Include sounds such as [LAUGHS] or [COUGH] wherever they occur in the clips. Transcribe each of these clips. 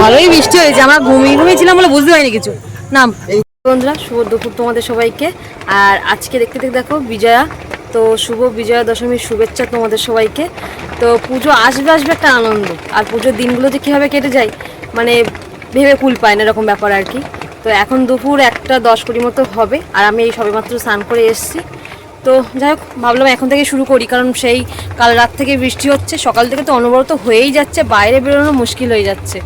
ভালোই বৃষ্টি হয়েছে, আমরা ঘুমিয়ে ঘুমিয়েছিলাম বলে বুঝতে পারিনি কিছু। নাম। বন্ধুরা, শুভ দুপুর তোমাদের সবাইকে। আর আজকে দেখতে দেখতে দেখো, বিজয়া তো শুভ বিজয়া দশমীর শুভেচ্ছা তোমাদের সবাইকে। তো পুজো আসবে আসবে একটা আনন্দ। আর পুজোর দিনগুলো যে কীভাবে কেটে যায় মানে ভেবে কুল পায় না এরকম ব্যাপার আর কি। তো এখন দুপুর একটা দশ কুড়ি মতো হবে, আর আমি এই সবেমাত্র স্নান করে এসেছি। তো যাই হোক, ভাবলাম এখন থেকে শুরু করি, কারণ সেই কাল রাত থেকে বৃষ্টি হচ্ছে, সকাল থেকে তো অনবরত হয়েই যাচ্ছে, বাইরে বেরোনো মুশকিল হয়ে যাচ্ছে।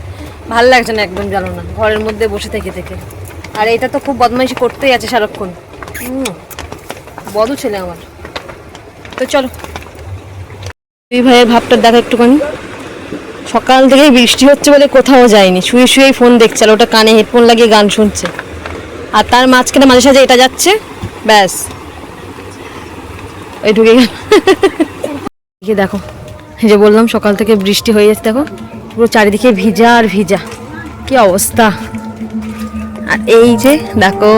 ভালো লাগছে না একদম, জানো না, ঘরের মধ্যে বসে থেকে থেকে। আর এটা তো খুব বদমাইশি করতেই আছে সারাক্ষণ। হুম, বদু ছেলে আমার। তো চলো। দুই ভাইয়ের ভাবটা দেখো একটুখানি। সকাল থেকেই বৃষ্টি হচ্ছে বলে কোথাও যায়নি। শুয়ে শুয়েই ফোন দেখছে আর ওটা কানে হেডফোন লাগিয়ে গান শুনছে। আর তার মাঝখানে মাঝে সাঝে এটা যাচ্ছে, ব্যাস। ওই ঢুকে গেল। এদিকে দেখো, এই যে বললাম সকাল থেকে বৃষ্টি হয়ে যাচ্ছে, দেখো। পুরো চারিদিকে ভিজা আর ভিজা। কি অবস্থা। আর এই যে দেখো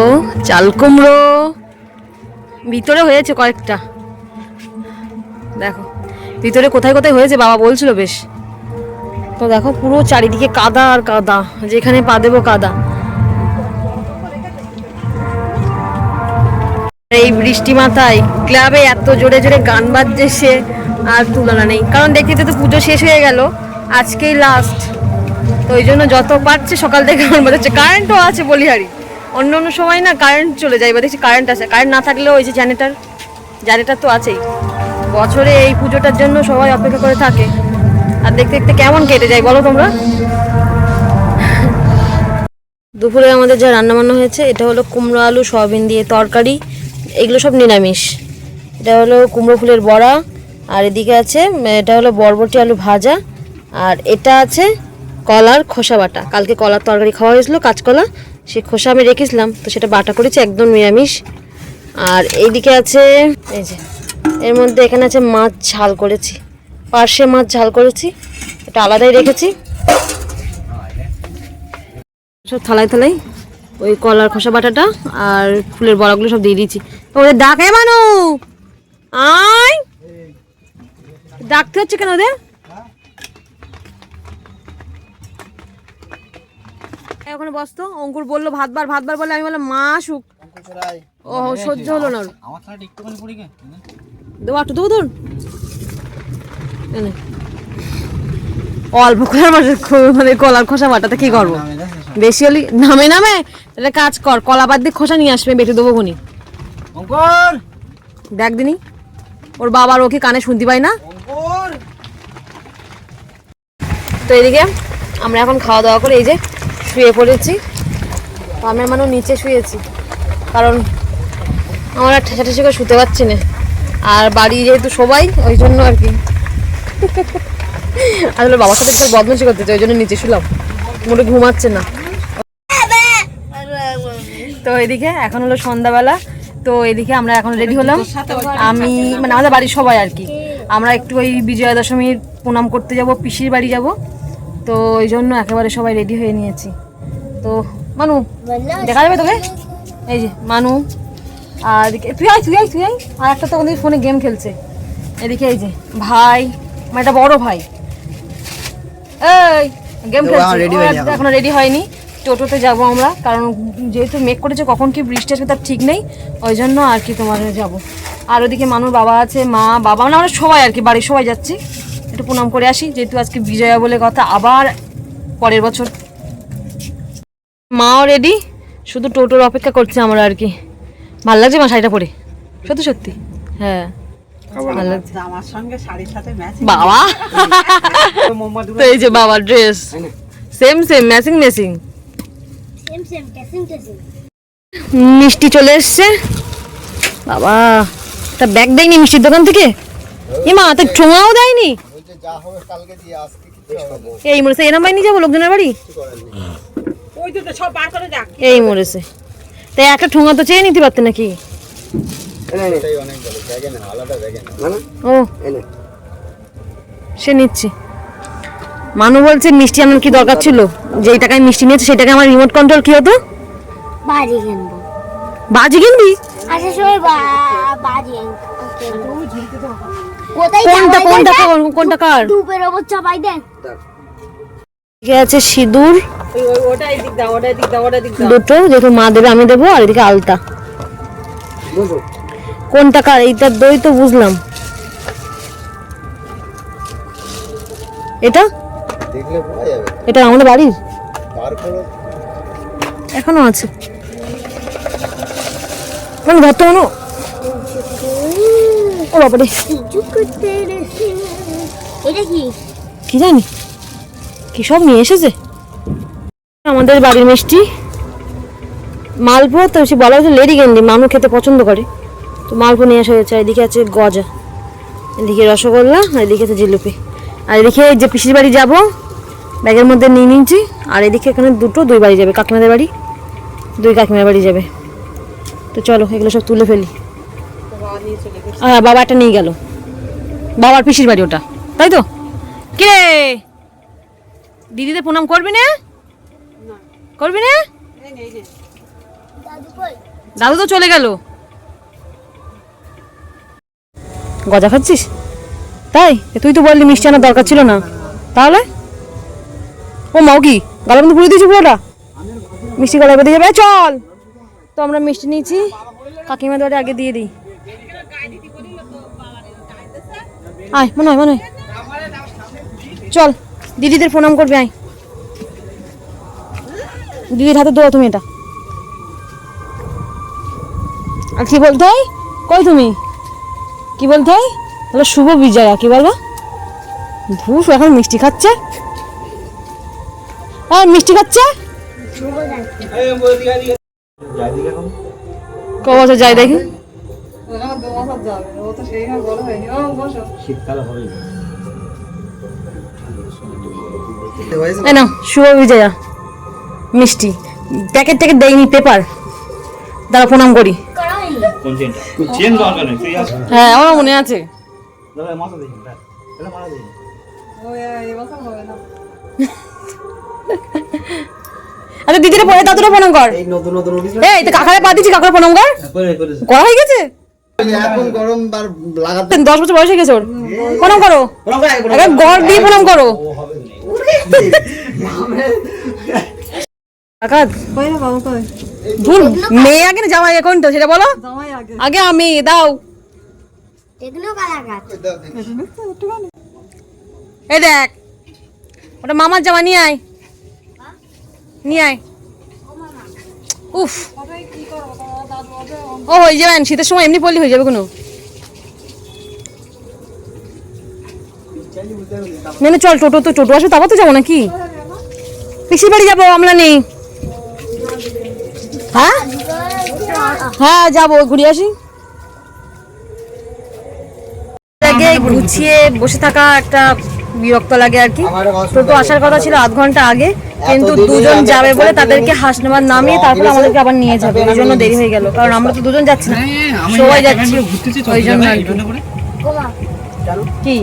চাল কুমড়ো ভিতরে হয়েছে কয়েকটা। দেখো, ভিতরে কোথায় কোথায় হয়েছে বাবা বলছিল বেশ। তো দেখো পুরো চারিদিকে কাদা আর কাদা, যেখানে পা দেবো কাদা। এই বৃষ্টি মাথায় ক্লাবে এত জোরে জোরে গান বাজছে সে আর তুলনা নেই। কারণ দেখতে তো পুজো শেষ হয়ে গেল, আজকেই লাস্ট তো ওই জন্য যত পারছে সকাল থেকে গান বাজাচ্ছে। কারেন্টও আছে বলিহারি। অন্য অন্য সময় না কারেন্ট চলে যায় বা দেখছি কারেন্ট আছে। কারেন্ট না থাকলেও ওই যে জেনারেটার জেনারেটার তো আছেই। বছরে এই পুজোটার জন্য সবাই অপেক্ষা করে থাকে। আর দেখতে দেখতে কেমন কেটে যায় বলো তোমরা? দুপুরে আমাদের যা রান্না বান্না হয়েছে, এটা হলো কুমড়ো আলু, সয়াবিন দিয়ে তরকারি, এগুলো সব নিরামিষ। এটা হলো কুমড়ো ফুলের বড়া, আর এদিকে আছে, এটা হলো বরবটি আলু ভাজা, আর এটা আছে কলার খোসা বাটা। কালকে কলার তরকারি খাওয়া হয়েছিলো, কাঁচকলা সেই খোসা আমি রেখেছিলাম, তো সেটা বাটা করেছি, একদম নিরামিষ। আর এইদিকে আছে, এই যে এর মধ্যে এখানে আছে মাছ ঝাল করেছি। পার্শে মাছ ঝাল করেছি। এটা আলাদাই রেখেছি। সব থালাই থালাই ওই কলার খোসা বাটাটা আর ফুলের বড়াগুলো সব দিয়ে দিয়েছি। ওদের ডাকে মানু! আয়! ডাকতে হচ্ছে কেন ওদের? ওখানে বসতো অঙ্কুর বলল ভাতবার ভাতবার বলে আমি বললাম মা আসুক। ও সহ্য হলো না। আমার দেবো একটু দেবো তোর এনে। অল্প খো- মানে কলার খোসা বাটাতে কি করব? বেশি হলে নামে নামে। তাহলে কাজ কর কলা বাদ দিয়ে খোসা নিয়ে আসবে বেটে দেবো খুনি। দেখ দিনি ওর বাবার ওকে কানে শুনতে পাই না। তো এদিকে আমরা এখন খাওয়া দাওয়া করে এই যে শুয়ে পড়েছি। তো আমি মানে নিচে শুয়েছি কারণ আমরা ঠেসা ঠেসে করে শুতে পারছি না। আর বাড়ি যেহেতু সবাই ওই জন্য আর কি। আসলে বাবার সাথে একটু বদমাশি করতেছে ওই জন্য নিচে শুলাম। মোটে ঘুমাচ্ছে না। তো এদিকে এখন হলো সন্ধ্যাবেলা। তো এদিকে আমরা এখন রেডি হলাম। আমি মানে আমাদের বাড়ির সবাই আর কি। আমরা একটু ওই বিজয়া দশমীর প্রণাম করতে যাব পিসির বাড়ি যাব। তো ওই জন্য একেবারে সবাই রেডি হয়ে নিয়েছি। তো মানু দেখা যাবে তোকে? এই যে মানু। আর তুই আয় তুই আয় তুই আয়। আর একটা তো ওদের ফোনে গেম খেলছে। এদিকে এই যে ভাই মানে একটা বড় ভাই। এই গেম খেলছে। এখনও রেডি হয়নি টোটোতে যাব আমরা কারণ যেহেতু মেক করেছে কখন কি বৃষ্টি আসবে তার ঠিক নেই। ওই জন্য আর কি তোমার যাব। আর ওদিকে মানুষ বাবা আছে মা বাবা মানে আমরা সবাই আর কি বাড়ির সবাই যাচ্ছি। একটু প্রণাম করে আসি যেহেতু আজকে বিজয়া বলে কথা আবার পরের বছর। মাও রেডি শুধু টোটোর অপেক্ষা করছে আমরা আর কি। ভালো লাগছে মা শাড়িটা পরে? সত্যি সত্যি? হ্যাঁ। ভালো সঙ্গে শাড়ির সাথে ম্যাচ বাবা! তো এই যে বাবার dress same same matching matching মিষ্টি চলে এসছে। বাবা তা ব্যাগ দেয়নি মিষ্টির দোকান থেকে? এ মা তা ঠোঙাও দেয়নি? এই মরেছে এরম বাড়ি নিয়ে যাব লোকজনের বাড়ি? ওই দুটো সব বার করে দেখ। এই মরেছে। তাই একটা ঠোঙা তো চেয়ে নিতে পারতে নাকি? ও। সে নিচ্ছি। মানু বলছে মিষ্টি আনার কি দরকার ছিল? যেই টাকায় মিষ্টি নিয়েছে সেই টাকায় আমার রিমোট কন্ট্রোল কি হতো? বাজি কিনবো। বাজি কিনবি? সময় বাজি কোনটা কোনটা কোনটা কার? ওপর চাপাই দেন আছে সিঁদুর। ওই ওই ওটা এদিক দাও ওটা এদিক দাও ওটা এদিক দাও। দুটো যেহেতু মা দেবে আমি দেবো আর এদিকে আলতা। কোনটা কার এইটার দই তো বুঝলাম। এটা? এটা আমাদের বাড়ির? এখনও আছে। মানে ধরতো মনো ও বাবারে। এটা কি? কি জানি? কি সব নিয়ে এসেছে? আমাদের বাড়ির মিষ্টি। মালপো তো সে বলা হয়েছে লেডি গেন্ডি মানু খেতে পছন্দ করে। তো মালপো নিয়ে আসা হয়েছে এদিকে আছে গজা। এদিকে রসগোল্লা, আর এদিকে আছে জিলিপি। আর এদিকে যে পিসির বাড়ি যাব, ব্যাগের মধ্যে নিয়ে নিয়েছি, আর এদিকে এখানে দুটো দুই বাড়ি যাবে, কাকিমাদের বাড়ি, দুই কাকিমার বাড়ি যাবে। তো চলো, এগুলো সব তুলে ফেলি। হ্যাঁ বাবা একটা নিয়ে গেল। বাবার পিসির বাড়ি ওটা, তাই তো? কে? দিদিদের প্রণাম করবি না? করবি না? দাদু তো চলে গেল। গজা খাচ্ছিস? তাই? তুই তো বললি মিষ্টি আনার দরকার ছিল না। তাহলে? ও মাও কি? গালের মধ্যে পুড়ে দিয়েছি পুরোটা? মিষ্টি গলায় বেঁধে যাবে? চল। তো আমরা মিষ্টি নিয়েছি। কাকিমা দরে আগে দিয়ে দিই। আয়, মনে হয় মনে হয়। চল। দিদিদের প্রণাম করবে আয়। দিদির হাতে দেবো তুমি এটা। আর কি বলতে হয়? কই তুমি? কি বলতে হয়? তাহলে শুভ বিজয়া কি বলব? ধূস এখন মিষ্টি খাচ্ছে। হ্যাঁ মিষ্টি খাচ্ছে? ক বছর যাই দেখি? শীতকালে হবে নাও শুভ বিজয়া মিষ্টি প্যাকেট ট্যাকেট দেয়নি পেপার দাঁড়া প্রণাম করি। হ্যাঁ আমার মনে আছে। আচ্ছা দিদিরে পরে দাদুরে প্রণাম কর। এই নতুন নতুন তো কাকারে পা দিচ্ছি কাকারে প্রণাম কর। করে করে করা হয়ে গেছে? এখন গরম বার লাগাতে দশ বছর বয়স হয়ে গেছে ওর। প্রণাম করো। আরে গড় দিয়ে প্রণাম করো। মেয়ে আগে না জামাই কোনটা সেটা বলো। আগে। আমি দাও। এই দেখ ওটা মামার জামা নিয়ে আয়। নিয়ে আয়। উফ। ও হয়ে যাবেন শীতের সময় এমনি পড়লে হয়ে যাবে কোনো। মেনে চল টোটো তো টোটো আসবে তারপর তো যাব নাকি? পিসির বাড়ি যাব আমরা নেই। হ্যাঁ? হ্যাঁ যাব ঘুরে আসি। আগে গুছিয়ে বসে থাকা একটা বিরক্ত লাগে আর কি। টোটো আসার কথা ছিল আধ ঘণ্টা আগে কিন্তু দুজন যাবে বলে তাদেরকে হাসনাবাদ নামিয়ে তারপর আমাদেরকে আবার নিয়ে যাবে ওই জন্য দেরি হয়ে গেল কারণ আমরা তো দুজন যাচ্ছি না। সবাই যাচ্ছি ওই জন্য কি।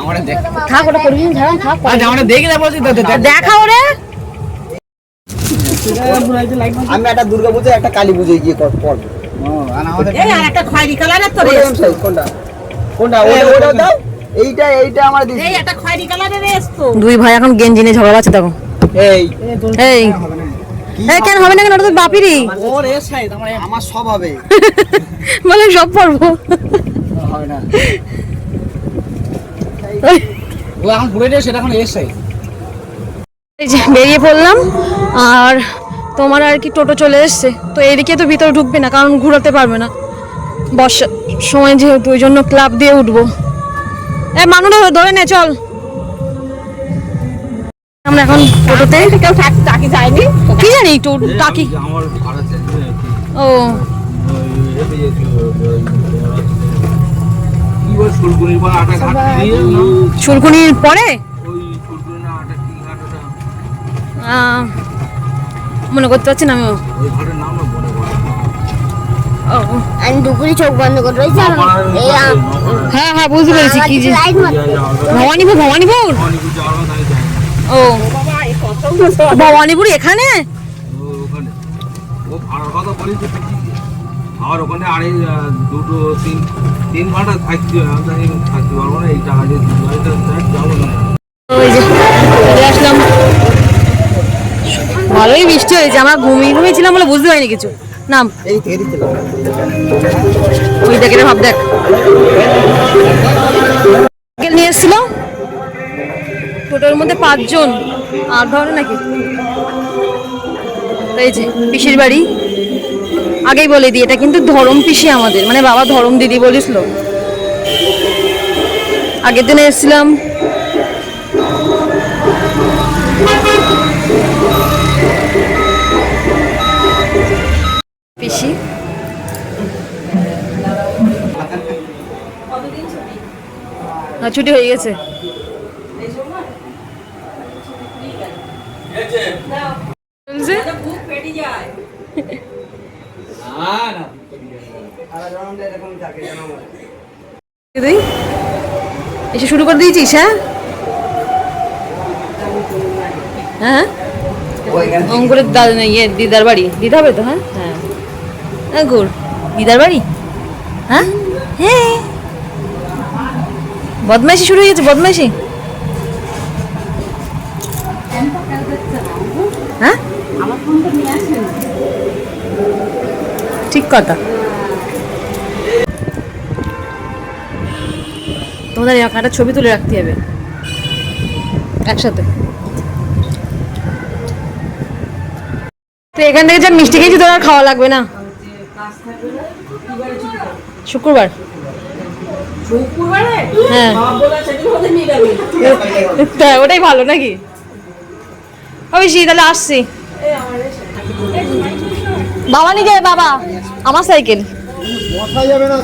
কি আমরা দেখ। থাক ওটা করবি? না থাক আমরা দেখি না বলছি তো দেখা। ওরে আমি একটা দুর্গা পুজো একটা কালী পুজো গিয়ে কর পড়ব আর আমাদের এই আর একটা খয়েরি কালারের তো ওটা কোন size? কোনটা? কোনটা? ওটা ওটা দাও। এইটা এইটা আমার এই একটা খয়েরি কালারের দুই ভাই এখন গেঞ্জি নিয়ে ঝগড়া আছে দেখো। এই। এই। এই কেন হবে না কেন? ওটা তো বাপিরই। ওর আমার আমার সব হবে। [LAUGHS] মানে সব পড়ব হবে না। এখন ঘুরে সেটা এখন যে বেরিয়ে পড়লাম আর তোমার আর কি টোটো চলে এসছে। তো এদিকে তো ভিতরে ঢুকবে না কারণ ঘুরাতে পারবে না। বর্ষা সময় যেহেতু ওই জন্য ক্লাব দিয়ে উঠবো। এ মানুষ ধরে নে চল। আমরা এখন টোটোতে কেউ থাক- তাকে যায়নি। কি জানি টাকি ও। ওটা? আহ, মনে করতে পারছি না আমিও। আমি দুপুরে চোখ বন্ধ করে রয়েছি হ্যাঁ হ্যাঁ বুঝতে পেরেছি কি যে ভবানীপুর ভবানীপুর? ও। ভবানীপুর এখানে? ও ওখানে। ও ভাড়ার কথা বলি আর ওখানে আড়াই দুটো, তিন তিন ঘণ্টা থাকতে হবে আমি থাকতে পারব না, এই টাকা দিয়ে যাব না। ভালোই বৃষ্টি হয়েছে, আমরা ঘুমিয়ে ঘুমিয়েছিলাম বলে বুঝতে পারিনি কিছু। নাম। এই ওই দেখ ভাব দেখ। নিয়ে এসেছিল। টোটোর মধ্যে পাঁচজন, আট ধরে নাকি? এই যে, পিসির বাড়ি। আগেই বলে দিই এটা কিন্তু ধরম পিসি আমাদের। মানে বাবা ধরম দিদি বলিসল আগের দিনে এসেছিলাম। পিসি। ছুটি হয়ে গেছে। তুই এসে শুরু করে দিয়েছিস হ্যাঁ? হ্যাঁ অঙ্কুরের দাদা ইয়ে দিদার বাড়ি। দিদা হবে তো হ্যাঁ? হ্যাঁ। হ্যাঁ গুড় দিদার বাড়ি? হ্যাঁ? হ্যাঁ। বদমাইশি শুরু হয়ে গেছে বদমাইশি। হ্যাঁ? ঠিক কথা। তোমাদের একটা ছবি তুলে রাখতে হবে। একসাথে। তো এখান থেকে যা মিষ্টি খেয়েছি তোর আর খাওয়া লাগবে না। শুক্রবার। হ্যাঁ। ওটাই ভালো নাকি? অবশ্যই তাহলে আসছি। বাবা নিয়ে যাবে বাবা। আমার সাইকেল। বসা যাবে না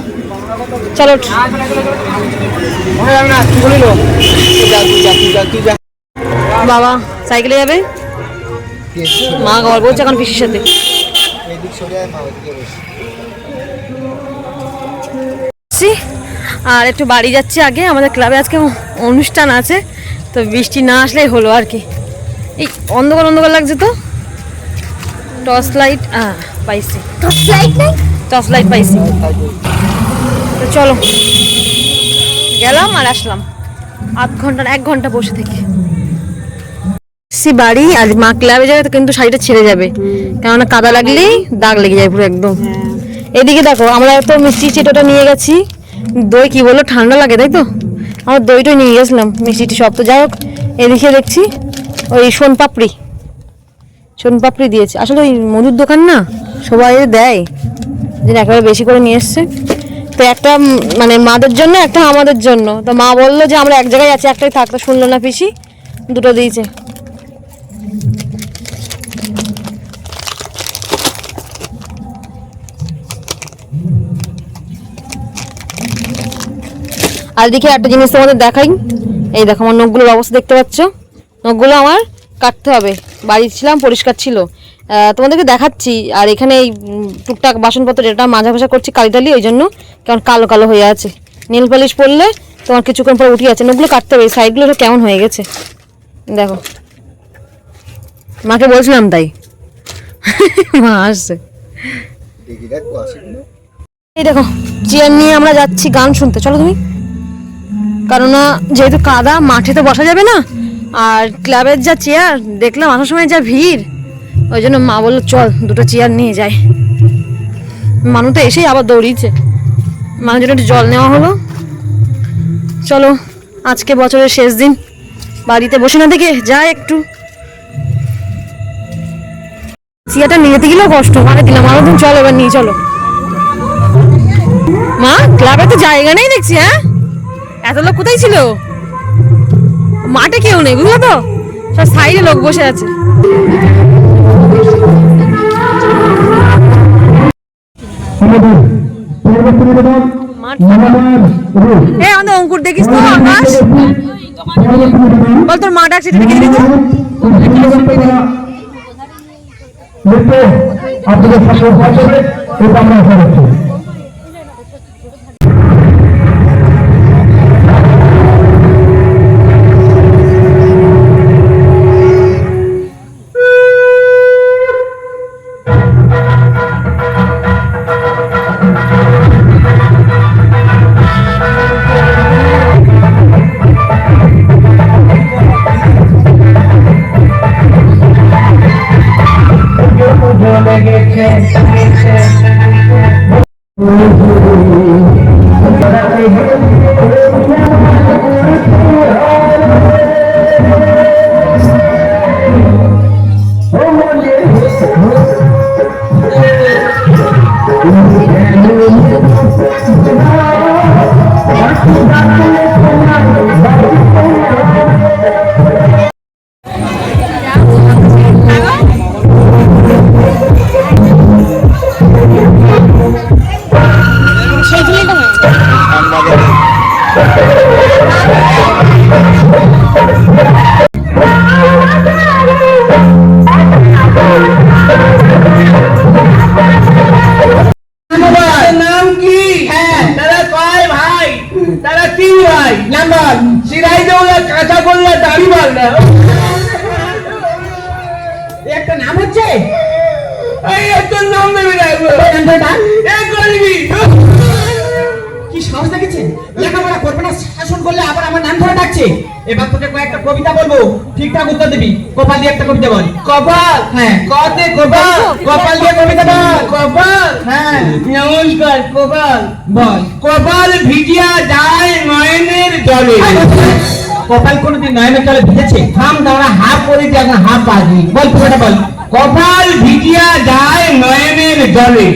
চলো। বাবা সাইকেলে যাবে? মা গল্প বলছে এখন পিসির সাথে। আর একটু বাড়ি যাচ্ছি আগে আমাদের ক্লাবে আজকে অনুষ্ঠান আছে তো বৃষ্টি না আসলেই হলো আর কি। এই অন্ধকার অন্ধকার লাগছে তো। টর্চ লাইট পাইছি। টর্চ লাইট টর্চ লাইট পাইছি। তো চলো। গেলাম আর আসলাম। আধ ঘণ্টা এক ঘণ্টা বসে থেকে। সে বাড়ি আজ মা ক্লাবে যাবে তো কিন্তু শাড়িটা ছেড়ে যাবে। কেননা কাদা লাগলেই দাগ লেগে যায় পুরো একদম। এদিকে দেখো, আমরা তো মিষ্টি চিটোটা নিয়ে গেছি। দই কি বলল, ঠান্ডা লাগে তাই তো? আমরা দইটা নিয়ে গেছিলাম, মিষ্টি সব তো। যাই হোক, এদিকে দেখছি ওই সোন পাপড়ি। সোন দিয়েছে। আসলে ওই মধুর দোকান না, সবাই দেয়। যে একেবারে বেশি করে নিয়ে এসছে। তো একটা মানে মাদের জন্য, একটা আমাদের জন্য। তো মা বলল যে আমরা এক জায়গায় আছি, একটাই থাকতো শুনলো না পিসি, দুটো দিয়েছে। আর দেখি একটা জিনিস তোমাদের দেখাই। এই দেখো, আমার নখগুলোর অবস্থা দেখতে পাচ্ছ। নখগুলো আমার কাটতে হবে। বাড়ি ছিলাম, পরিষ্কার ছিল। তোমাদেরকে দেখাচ্ছি। আর এখানে এই টুকটাক বাসনপত্র যেটা মাজা ভাজা করছি কালিটালি ওই জন্য কেমন কালো কালো হয়ে আছে। নীল পালিশ পরলে তোমার কিছুক্ষণ পর উঠে আছে নখগুলো কাটতে হবে সাইডগুলো কেমন হয়ে গেছে। দেখো। মাকে বলছিলাম তাই। [LAUGHS] মা আসছে। এই দেখো, চেয়ার নিয়ে আমরা যাচ্ছি গান শুনতে। চলো তুমি। কেননা যেহেতু কাদা, মাঠে তো বসা যাবে না। আর ক্লাবের যা চেয়ার, দেখলাম আসার সময় যা ভিড়। ওই জন্য মা বলল, চল, দুটো চেয়ার নিয়ে যাই। মানু তো এসেই আবার দৌড়িয়েছে। মানুষ জন্য একটু জল নেওয়া হলো। চলো, আজকে বছরের শেষ দিন। বাড়িতে বসে না থেকে যাই একটু। চেয়ারটা নিয়ে যেতে গেলেও কষ্ট মানে দিলাম, আরও দিন চলো এবার নিয়ে, চলো। মা, ক্লাবে তো জায়গা নেই দেখছি হ্যাঁ? এত লোক কোথায় ছিল? মাঠে কেউ নেই, বুঝলো তো? সব সাইডে লোক বসে আছে। এ আমাদের অঙ্কুর দেখিস তো বল তোর মা ডাকছে তো আপনাদের সাথে এটা আমরা আশা তারা তিন ভাই? নাম্বার সিরাই দেওয়া কাঁচা করলে দাড়ি না একটা নাম হচ্ছে? এই একটা নাম দেবে না। এক করবি কি সাহস দেখেছেন লেখাপড়া করবে না শাসন করলে আবার আমার নাম ধরে ডাকছে। এবার তোকে কয়েকটা কবিতা বলব। ঠিকঠাক উত্তর দিবি। কপাল দিয়ে একটা কবিতা বল। কপাল? হ্যাঁ। কতে কপাল? কপাল দিয়ে কবিতা বল। কপাল? হ্যাঁ। নমস্কার কপাল। বল। কপাল ভিজিয়া যায় নয়নের জলে। কপাল কোনোদিন নয়নের জলে ভিজেছে? থাম দাঁড়া হাফ করে দিয়ে এখন হাফ বাজবি বল পুরোটা বল। কপাল ভিজিয়া যায় নয়নের জলে।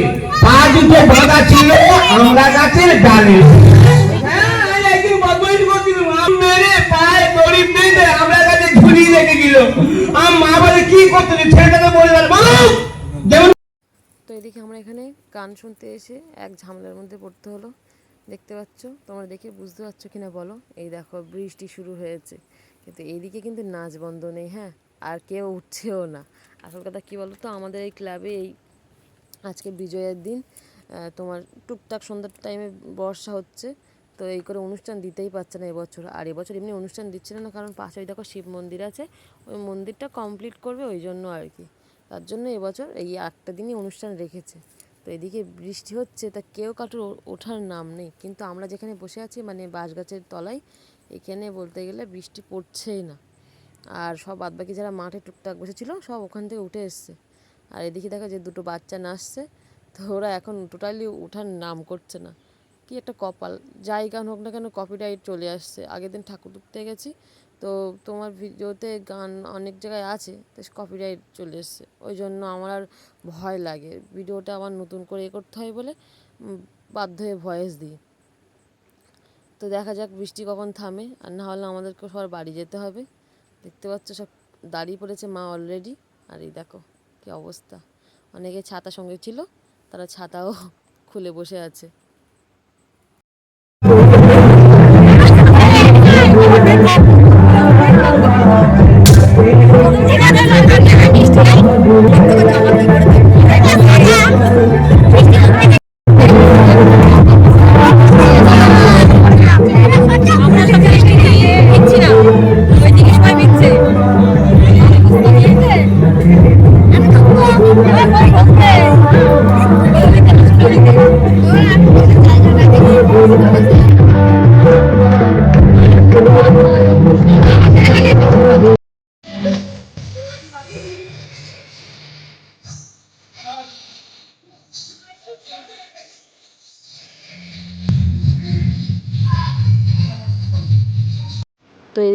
পা দুটো বাঁধা ছিল আমরা গাছের ডালে তো এদিকে আমরা এখানে গান শুনতে এসে এক ঝামেলার মধ্যে পড়তে হলো দেখতে পাচ্ছ তোমরা দেখে বুঝতে পারছ কিনা বলো এই দেখো বৃষ্টি শুরু হয়েছে কিন্তু এইদিকে কিন্তু নাচ বন্ধ নেই হ্যাঁ আর কেউ উঠছেও না আসল কথা কী বলো তো আমাদের এই ক্লাবে এই আজকে বিজয়ের দিন তোমার টুকটাক সন্ধ্যার টাইমে বর্ষা হচ্ছে, তো এই করে অনুষ্ঠান দিতেই পারছে না এবছর। আর এবছর এমনি অনুষ্ঠান দিচ্ছিল না, কারণ পাশেই দেখো শিব মন্দির আছে, ওই মন্দিরটা কমপ্লিট করবে ওই জন্য আর কি। তার জন্য এবছর এই আটটা দিনই অনুষ্ঠান রেখেছে। তো এদিকে বৃষ্টি হচ্ছে, তা কেউ কারোর ও- ওঠার নাম নেই। কিন্তু আমরা যেখানে বসে আছি মানে বাঁশ গাছের তলায়, এখানে বলতে গেলে বৃষ্টি পড়ছেই না। আর সব বাদবাকি যারা মাঠে টুকটাক বসেছিল, সব ওখান থেকে উঠে এসছে। আর এদিকে দেখো যে দুটো বাচ্চা নাচছে, তো ওরা এখন টোটালি ওঠার নাম করছে না। কি একটা কপাল, যাই গান হোক না কেন কপিরাইট চলে আসছে। আগের দিন ঠাকুর দেখতে গেছি, তো তোমার ভিডিওতে গান অনেক জায়গায় আছে, তো কপিরাইট চলে এসছে। ওই জন্য আমার আর ভয় লাগে, ভিডিওটা আবার নতুন করে এ করতে হয় বলে বাধ্য হয়ে ভয়েস দিই। তো দেখা যাক বৃষ্টি কখন থামে, আর না হলে আমাদেরকে সবার বাড়ি যেতে হবে। দেখতে পাচ্ছ সব দাঁড়িয়ে পড়েছে মা অলরেডি আর এই দেখো। কি অবস্থা? অনেকে ছাতা সঙ্গে ছিল তারা ছাতাও খুলে বসে আছে।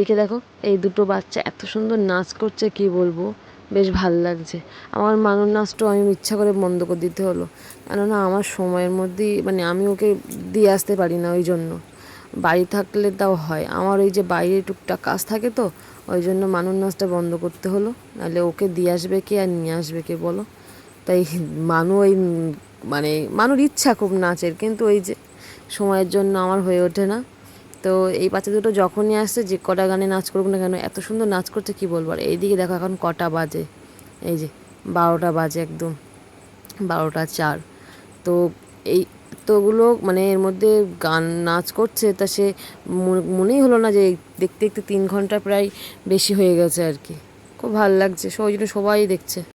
এদিকে দেখো, এই দুটো বাচ্চা এত সুন্দর নাচ করছে, কি বলব? বেশ ভালো লাগছে। আমার মাঙর নাচটাও আমি ইচ্ছা করে বন্ধ করে দিতে হলো। কেননা আমার সময়ের মধ্যেই মানে আমি ওকে দিয়ে আসতে পারি না ওই জন্য বাড়ি থাকলে তাও হয়। আমার ওই যে বাইরে টুকটাক কাজ থাকে তো ওই জন্য মানুষ নাচটা বন্ধ করতে হলো। নাহলে ওকে দিয়ে আসবে কে আর নিয়ে আসবে কে বলো? তাই মানু ওই মানে মানুর ইচ্ছা খুব নাচের। কিন্তু ওই যে সময়ের জন্য আমার হয়ে ওঠে না। তো এই বাচ্চা দুটো যখনই আসছে যে কটা গানে নাচ করুক না কেন, এত সুন্দর নাচ করছে, কি বলব? আর এইদিকে দেখো এখন কটা বাজে। এই যে বারোটা বাজে একদম, বারোটা চার। তো এই তোগুলো মানে এর মধ্যে গান নাচ করছে, তা সে মনে- মনেই হলো না যে দেখতে দেখতে তিন ঘণ্টা প্রায় বেশি হয়ে গেছে আর কি। খুব ভালো লাগছে, সবাই জন্য সবাই দেখছে।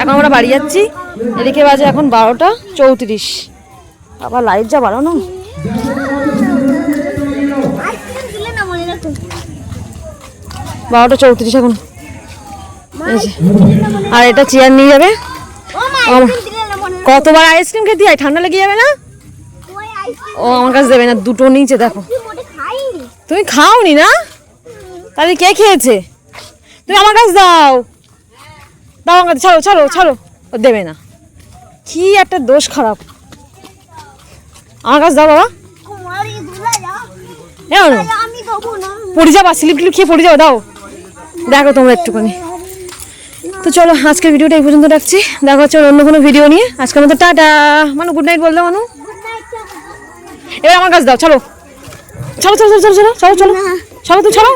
এখন আমরা বাড়ি যাচ্ছি। এদিকে বাজে এখন বারোটা চৌত্রিশ। আবার লাইট যা বাড়ানো বারোটা চৌত্রিশ এখন। আর এটা চেয়ার নিয়ে যাবে। কতবার আইসক্রিম খেতে হয়? ঠান্ডা লেগে যাবে না? ও আমার কাছে দেবে না, দুটো নিচে দেখো। তুমি খাওনি না? তাহলে কে খেয়েছে? তুমি আমার কাছে দাও। দাও আমার কাছে ছাড়ো ছাড়ো ছাড়ো। ও দেবে না। কি একটা দোষ খারাপ। আমার কাছে দাও বাবা। পড়ে যাবা স্লিপ টিলিপ খেয়ে পড়ে যাও দাও। দেখো তোমরা একটুখানি। তো চলো আজকের ভিডিওটা এই পর্যন্ত রাখছি। দেখা হচ্ছে অন্য কোনো ভিডিও নিয়ে। আজকের মতো টাটা। মানু গুড নাইট বলতে মানু। এবার আমার কাছে দাও চলো। চলো চলো চলো চলো চলো চলো চলো। চলো তুই চলো।